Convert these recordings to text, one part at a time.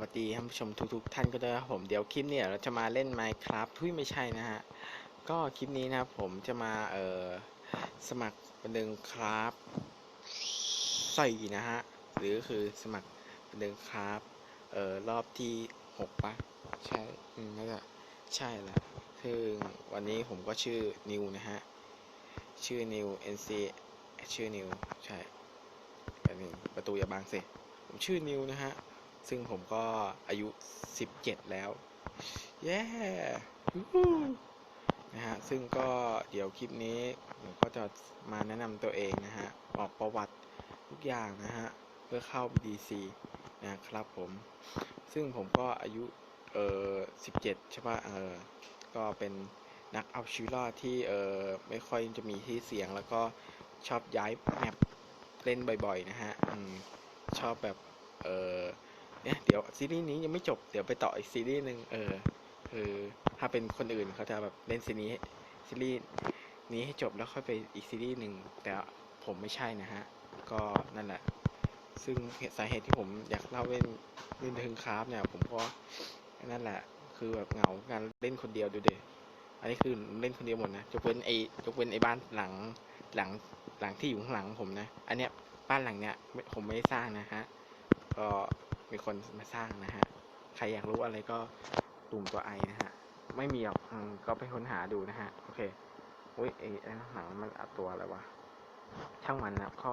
วัสดีท่านผู้ชมทุกๆท่านก็ด้วยครับผมเดี๋ยวคลิปเนี่ยเราจะมาเล่น Minecraft ทุยไม่ใช่นะฮะ ก็คลิปนี้นะครับผมจะมาเอ่อสมัครบันเทิงครับใส่นะฮะ หรือคือสมัครบันเทิงครับเอ่อรอบที่หกปะใช่อืมน่าจะใช่ละคือวันนี้ผมก็ชื่อนิวนะฮะ ชื่อนิว NC ชื่อนิวใช่อันนี้ประตูอย่าบังสิผมชื่อนิวนะฮะ ซึ่งผมก็อายุ 17 แล้ว เย้นะฮะ ซึ่งก็เดี๋ยวคลิปนี้ ผมก็จะมาแนะนำตัวเองนะฮะบอกประวัติทุกอย่างนะฮะ เพื่อเข้า BDC นะครับผม ซึ่งผมก็อายุ เออ17 ใช่ปะเออ ก็เป็นนักเอาชีวิตรอดที่ เออไม่ค่อยจะมีที่เสียง แล้วก็ชอบย้ายแมปเล่นบ่อยๆ นะฮะอืมชอบแบบ เออ เนี่ยเดี๋ยวซีรีส์นี้ยังไม่จบเดี๋ยวไปต่ออีกซีรีส์หนึ่งเออคือถ้าเป็นคนอื่นเขาจะแบบเล่นซีรีส์ซีรีส์นี้ให้จบแล้วค่อยไปอีกซีรีส์หนึ่งแต่ผมไม่ใช่นะฮะ ก็นั่นแหละ ซึ่งสาเหตุที่ผมอยากเล่าเล่นเล่นถึงคราฟเนี่ย ผมก็นั่นแหละ คือแบบเหงาการเล่นคนเดียวดูเดอันนี้คือเล่นคนเดียวหมดนะยกเว้นไอ้ยกเว้นไอ้บ้านหลังหลังหลังที่อยู่ข้างหลังผมนะ อันเนี้ยบ้านหลังเนี้ยผมไม่ได้สร้างนะฮะ ก็ เป็คนมาสร้างนะฮะ ใครอยากรู้อะไรก็ตุ่มตัวไอนะฮะ ไม่มีหรอกก็ไปค้นหาดูนะฮะ โอเค อุ้ยไอ้ไอ้หนังมันอัดตัวอะไรวะ ช่างมันนะก็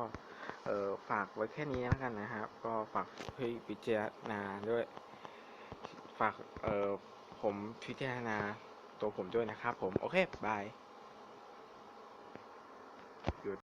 เออฝากไว้แค่นี้แล้วกันนะครับ ก็ฝากพี่พิจารณาด้วย ฝากเออผมพิจารณาตัวผมด้วยนะครับผม โอเค บาย หยุด